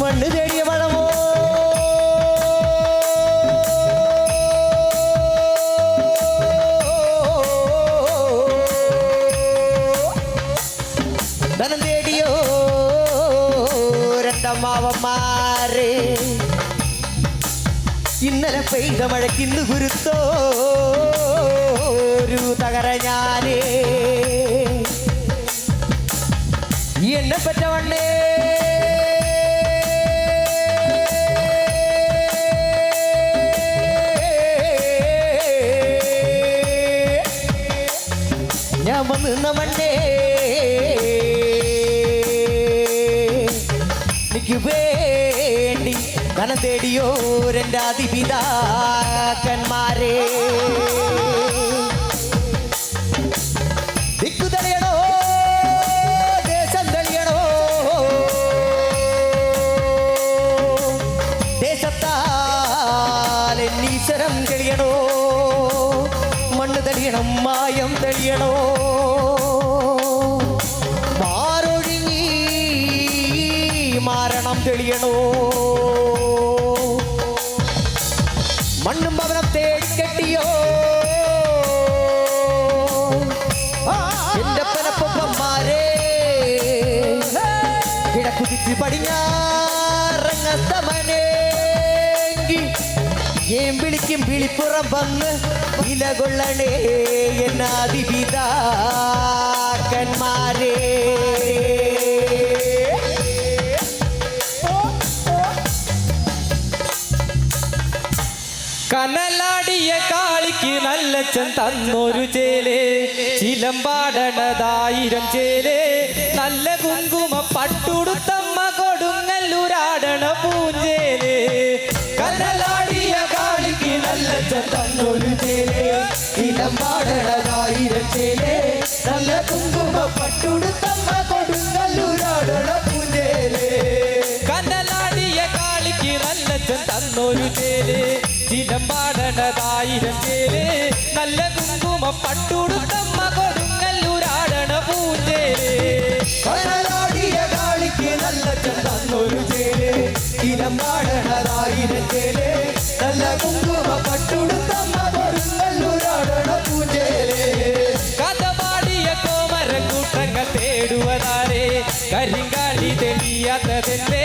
മണ്ണ് തേടിയ പണമോ ധനം തേടിയോ? രണ്ടമ്മാവന്മാരെ. ഇന്നലെ പെയ്ത മഴക്കിന്ന് കുരുത്തോ ഒരു തകര ഞാനേ. എന്നെ പറ്റവണ്ണേ ഞാൻ വന്ന് നിന്ന മണ്ണേ എനിക്ക് വേണ്ടി ധനം തേടിയോരെന്റെ അതിപിതാക്കന്മാരെ. എന്നീശ്വരം തെളിയണോ? മണ്ണ് തെളിയണം മായം തെളിയണോ? മാറൊഴുങ്ങി മാരണം തെളിയണോ? മണ്ണും ഭവനം തേടിക്കെട്ടിയോ എന്റെ പനപ്പൊപ്പന്മാരെ കിഴക്കുതിച്ച് പടിഞ്ഞാറങ്ങത്തമനേങ്കി ഏം വിളിക്കും വിളിപ്പുറം വന്ന് ഇലകൊള്ളണേ എന്നാതിപിതാക്കന്മാരെ കനലാടിയ കാളിക്ക് നല്ലച്ചൻ തന്നൊരു ചേലേ. ചിലമ്പാടണതായിരം ചേലേ. നല്ല കുങ്കുമ നല്ലച്ചൻ തന്നൊരു ചേൽ ചിലമ്പാടണതായിരം ചേൽ. നല്ല കുങ്കുമ പട്ടുടുത്തമ്മ കൊടുങ്ങല്ലൂരാടണ പൂഞ്ചേൽ. കടലാടിയ കാളിക്ക് നല്ല തന്നൊരു ചേൽ ഇനമ്പാടണതായിരം ചേൽ. നല്ല കുങ്കുമ പട്ടുടുത്തമ്മ കൊടുങ്ങല്ലൂരാടണ പൂജേൽ കഥപാടിയ കോമരം കൂട്ടങ്ങൾ തേടുവതാരേ. കരിങ്കാളി തെളിയാത്തതെന്തേ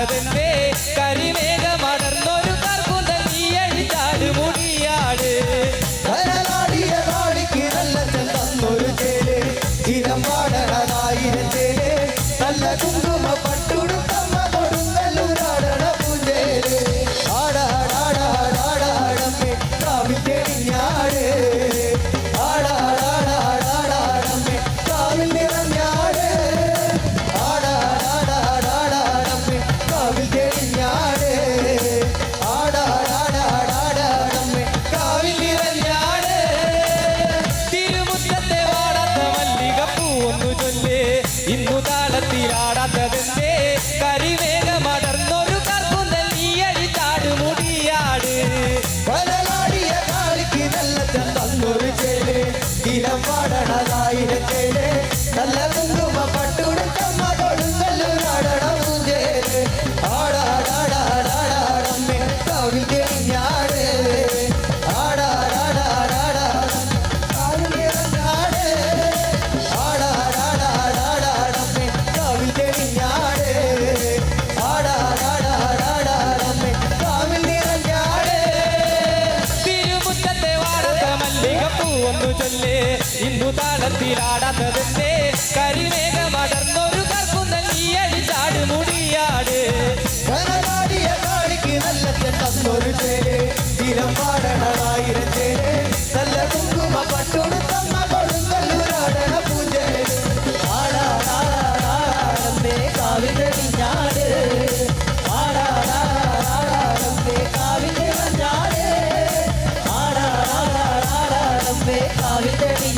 താളത്തിലാടാത്തതെന്തേ കരിമേഘമടർന്നൊരു കർപ്പുതൽ നീ അഴിച്ചാട് മുടിയാട്. നല്ല ചേൽ നല്ല ചൊല്ല് ഇന്നു കുയിലാടാത്തതെന്തേ കരിമേഘമടർന്നൊരു കർപ്പുന്ന നീയടിച്ചാട് മുടിയാട്. തന്നൊരു ചേര് തീരം പാടണമായിരം ചേര് നല്ല കുങ്കുമ പട്ടുടുത്തമ്മ കൊടുങ്കല്ലൂരാടണ പൂജ. ആടാടാടേ കാവിലടി ഞാട് ആടാടാടാടേ കാവിലടി ഞാട്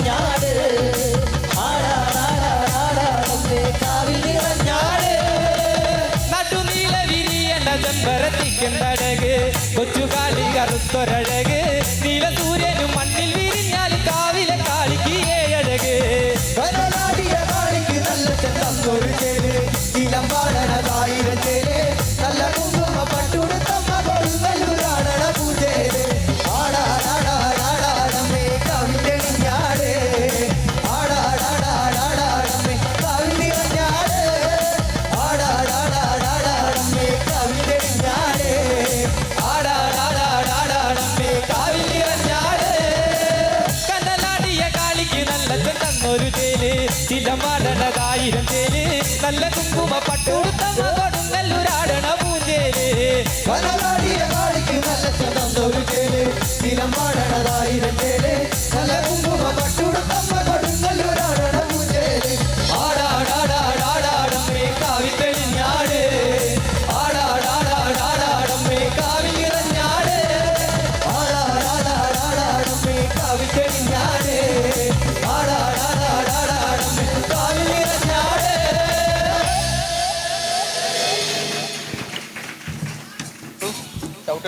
ഞാട് ചിലമാടണതായിരം ചേൽ നല്ല കുങ്കുമ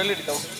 tell it down.